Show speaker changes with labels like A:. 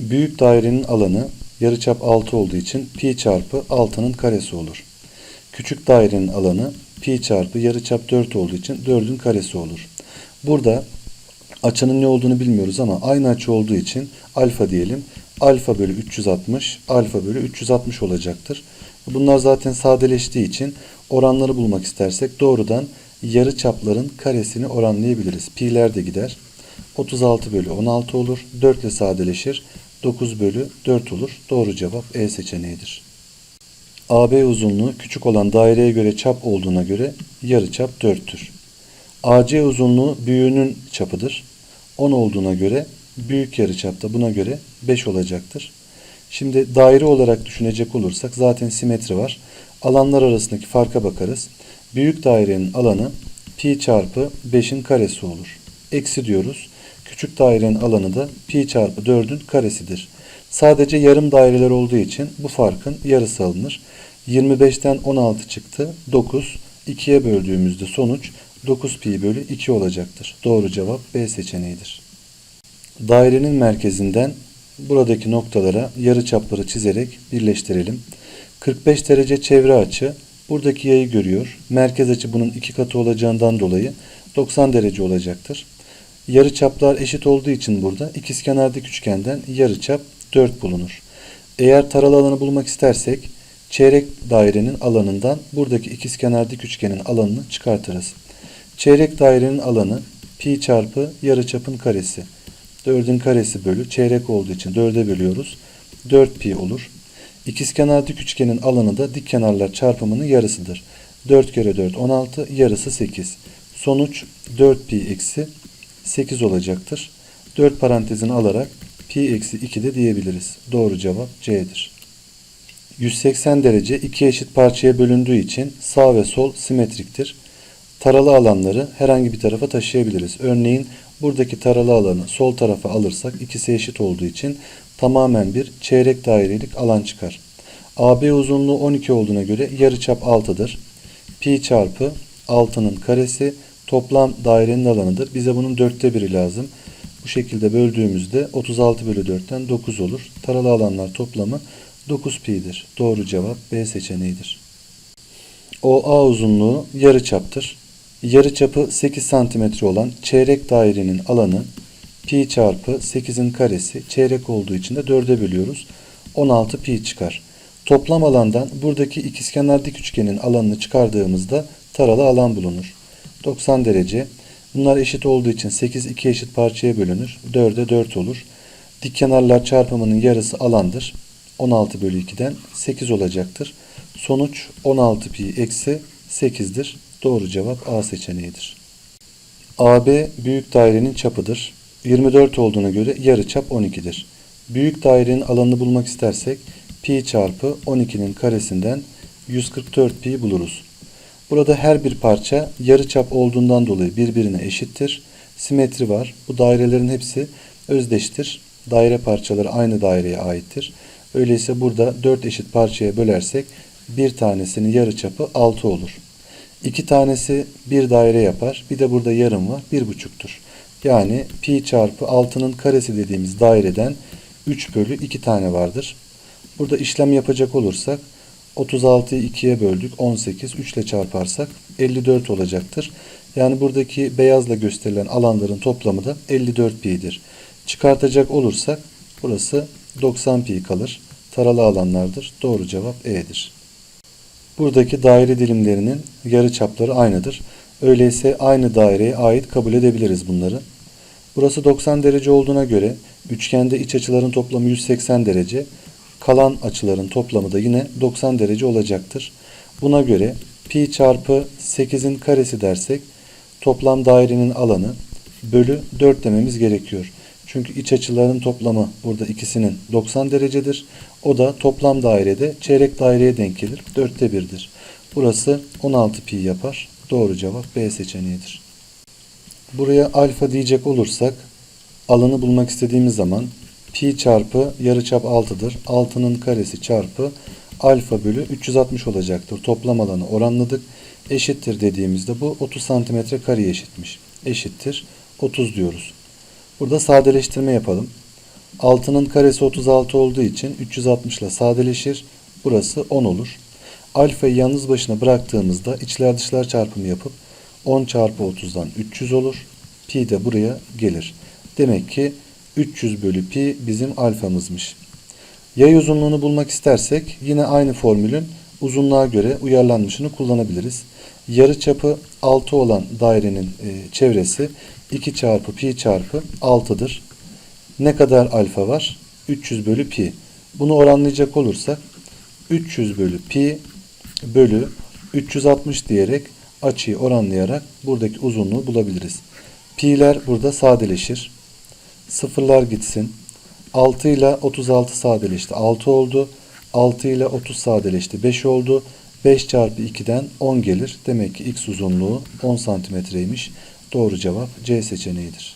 A: büyük dairenin alanı yarıçap 6 olduğu için pi çarpı 6'nın karesi olur. Küçük dairenin alanı pi çarpı yarıçap 4 olduğu için 4'ün karesi olur. Burada açının ne olduğunu bilmiyoruz ama aynı açı olduğu için alfa diyelim. Alfa bölü 360, alfa bölü 360 olacaktır. Bunlar zaten sadeleştiği için oranları bulmak istersek doğrudan yarı çapların karesini oranlayabiliriz. Pi'ler de gider. 36 bölü 16 olur. 4 ile sadeleşir. 9 bölü 4 olur. Doğru cevap E seçeneğidir. AB uzunluğu küçük olan daireye göre çap olduğuna göre yarı çap 4'tür. AC uzunluğu büyüğünün çapıdır. 10 olduğuna göre büyük yarıçapta buna göre 5 olacaktır. Şimdi daire olarak düşünecek olursak zaten simetri var. Alanlar arasındaki farka bakarız. Büyük dairenin alanı pi çarpı 5'in karesi olur. Eksi diyoruz. Küçük dairenin alanı da pi çarpı 4'ün karesidir. Sadece yarım daireler olduğu için bu farkın yarısı alınır. 25'ten 16 çıktı. 9. 2'ye böldüğümüzde sonuç 9 pi bölü 2 olacaktır. Doğru cevap B seçeneğidir. Dairenin merkezinden buradaki noktalara yarı çapları çizerek birleştirelim. 45 derece çevre açı buradaki yayı görüyor. Merkez açı bunun iki katı olacağından dolayı 90 derece olacaktır. Yarı çaplar eşit olduğu için burada ikizkenarlık üçgenden yarı çap 4 bulunur. Eğer taralı alanı bulmak istersek çeyrek dairenin alanından buradaki ikizkenarlık üçgenin alanını çıkartırız. Çeyrek dairenin alanı pi çarpı yarıçapın karesi. 4'ün karesi bölü çeyrek olduğu için 4'e bölüyoruz. 4 pi olur. İkizkenar dik üçgenin alanı da dik kenarlar çarpımının yarısıdır. 4 kere 4 16 yarısı 8. Sonuç 4 pi eksi 8 olacaktır. 4 parantezini alarak pi eksi 2 de diyebiliriz. Doğru cevap C'dir. 180 derece iki eşit parçaya bölündüğü için sağ ve sol simetriktir. Taralı alanları herhangi bir tarafa taşıyabiliriz. Örneğin buradaki taralı alanı sol tarafa alırsak ikisi eşit olduğu için tamamen bir çeyrek dairelik alan çıkar. AB uzunluğu 12 olduğuna göre yarıçap 6'dır. Pi çarpı 6'nın karesi toplam dairenin alanıdır. Bize bunun dörtte biri lazım. Bu şekilde böldüğümüzde 36 bölü 4'ten 9 olur. Taralı alanlar toplamı 9 pi'dir. Doğru cevap B seçeneğidir. OA uzunluğu yarıçaptır. Yarıçapı 8 cm olan çeyrek dairenin alanı pi çarpı 8'in karesi çeyrek olduğu için de 4'e bölüyoruz. 16 pi çıkar. Toplam alandan buradaki ikizkenar dik üçgenin alanını çıkardığımızda taralı alan bulunur. 90 derece. Bunlar eşit olduğu için 8 iki eşit parçaya bölünür. 4'e 4 olur. Dik kenarlar çarpımının yarısı alandır. 16 bölü 2'den 8 olacaktır. Sonuç 16 pi eksi 8'dir. Doğru cevap A seçeneğidir. AB büyük dairenin çapıdır. 24 olduğuna göre yarıçap 12'dir. Büyük dairenin alanını bulmak istersek pi çarpı 12'nin karesinden 144 pi buluruz. Burada her bir parça yarıçap olduğundan dolayı birbirine eşittir. Simetri var. Bu dairelerin hepsi özdeştir. Daire parçaları aynı daireye aittir. Öyleyse burada 4 eşit parçaya bölersek bir tanesinin yarıçapı 6 olur. İki tanesi bir daire yapar. Bir de burada yarım var. Bir buçuktur. Yani pi çarpı 6'nın karesi dediğimiz daireden 3 bölü 2 tane vardır. Burada işlem yapacak olursak 36'yı 2'ye böldük. 18. 3 ile çarparsak 54 olacaktır. Yani buradaki beyazla gösterilen alanların toplamı da 54 pi'dir. Çıkartacak olursak burası 90 pi kalır. Taralı alanlardır. Doğru cevap E'dir. Buradaki daire dilimlerinin yarı çapları aynıdır. Öyleyse aynı daireye ait kabul edebiliriz bunları. Burası 90 derece olduğuna göre üçgende iç açıların toplamı 180 derece. Kalan açıların toplamı da yine 90 derece olacaktır. Buna göre pi çarpı 8'in karesi dersek toplam dairenin alanı bölü 4 dememiz gerekiyor. Çünkü iç açıların toplamı burada ikisinin 90 derecedir. O da toplam dairede çeyrek daireye denk gelir. 4'te 1'dir. Burası 16 pi yapar. Doğru cevap B seçeneğidir. Buraya alfa diyecek olursak alanı bulmak istediğimiz zaman pi çarpı yarıçap 6'dır. 6'nın karesi çarpı alfa bölü 360 olacaktır. Toplam alanı oranladık. Eşittir dediğimizde bu 30 santimetre kareye eşitmiş. Eşittir 30 diyoruz. Burada sadeleştirme yapalım. 6'nın karesi 36 olduğu için 360 ile sadeleşir. Burası 10 olur. Alfayı yalnız başına bıraktığımızda içler dışlar çarpımı yapıp 10 çarpı 30'dan 300 olur. Pi de buraya gelir. Demek ki 300 bölü pi bizim alfamızmış. Yay uzunluğunu bulmak istersek yine aynı formülün uzunluğa göre uyarlanmışını kullanabiliriz. Yarı çapı 6 olan dairenin e, çevresi 2 çarpı pi çarpı 6'dır. Ne kadar alfa var? 300 bölü pi. Bunu oranlayacak olursak 300 bölü pi bölü 360 diyerek açıyı oranlayarak buradaki uzunluğu bulabiliriz. Pi'ler burada sadeleşir. Sıfırlar gitsin. 6 ile 36 sadeleşti. 6 oldu. 6 ile 30 sadeleşti. 5 oldu. 5 çarpı 2'den 10 gelir. Demek ki x uzunluğu 10 santimetreymiş. Doğru cevap C seçeneğidir.